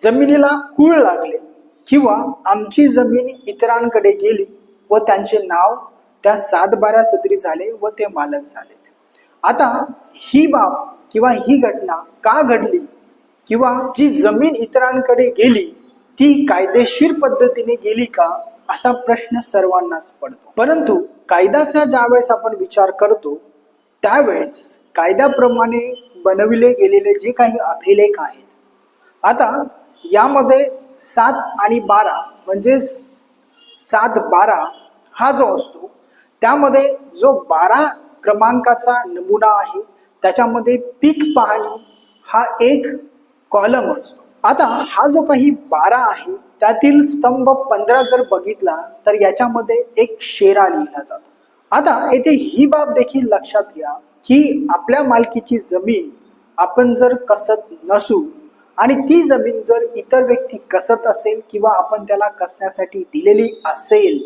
जमिनीला कूळ लागले किंवा आमची जमीन इतरांकडे गेली व त्यांचे नाव त्या सातबाऱ्या सत्री झाले व ते मालक झाले. आता ही बाब किंवा ही घटना का घडली किंवा जी जमीन इतरांकडे गेली ती कायदेशीर पद्धतीने गेली का असा प्रश्न सर्वांनाच पडतो. परंतु कायद्याचा ज्यावेळेस आपण विचार करतो त्यावेळेस कायद्याप्रमाणे बनविले गेलेले जे काही अभिलेख आहेत आता यामध्ये सात आणि बारा म्हणजेच सात बारा हा जो असतो त्यामध्ये जो बारा क्रमांकाचा नमुना आहे त्याच्यामध्ये पीक पाहणी हा एक कॉलम असतो. आता हा जो काही बारा आहे त्यातील स्तंभ पंधरा जर बघितला तर याच्यामध्ये एक शेरा लिहिला जातो. आता येथे ही बाब देखील लक्षात घ्या की आपल्या मालकीची जमीन आपण जर कसत नसू आणि ती जमीन जर इतर व्यक्ती कसत असेल किंवा आपण त्याला कसण्यासाठी दिलेली असेल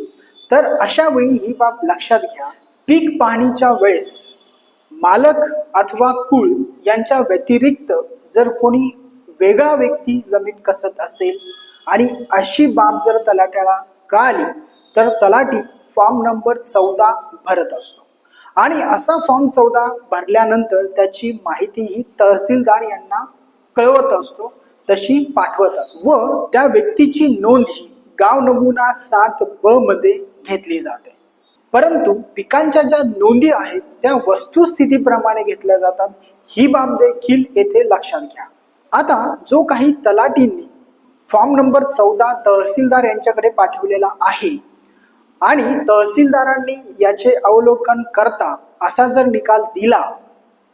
तर अशा वेळी ही बाब लक्षात घ्या. पीक पाहणीच्या वेळेस मालक अथवा कुळ यांच्या व्यतिरिक्त जर कोणी वेगळा व्यक्ती जमीन कसत असेल आणि अशी बाब जर तलाट्याला कळाली तर तलाठी फॉर्म नंबर चौदा भरत असतो. आणि असा फॉर्म चौदा भरल्यानंतर त्याची माहिती ही तहसीलदार यांना कळवत असतो तशी पाठवत असतो. व त्या व्यक्तीची नोंद ही गाव नमुना सात ब मध्ये घेतली जाते. परंतु पिकांच्या ज्या नोंदी आहेत त्या वस्तुस्थितीप्रमाणे घेतल्या जातात. ही बाब देखील येथे लक्षात घ्या. आता जो काही तलाटींनी फॉर्म नंबर चौदा तहसीलदार यांच्याकडे पाठवलेला आहे आणि तहसीलदारांनी याचे अवलोकन करता असा जर निकाल दिला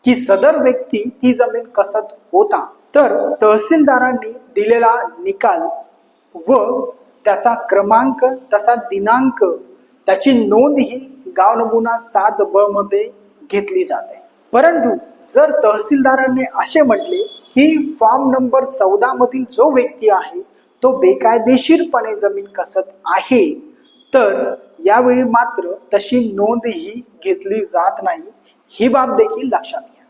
की सदर व्यक्ती ती जमीन कसत होता तर तहसीलदारांनी दिलेला निकाल व त्याचा क्रमांक तसा दिनांक त्याची नोंद ही गाव नमुना सात ब मध्ये घेतली जाते. परंतु जर तहसीलदारांनी असे म्हटले की फॉर्म नंबर चौदा मधील जो व्यक्ती आहे तो बेकायदेशीरपणे जमीन कसत आहे तर यावेळी मात्र तशी नोंद ही घेतली जात नाही. ही बाब देखील लक्षात घ्या.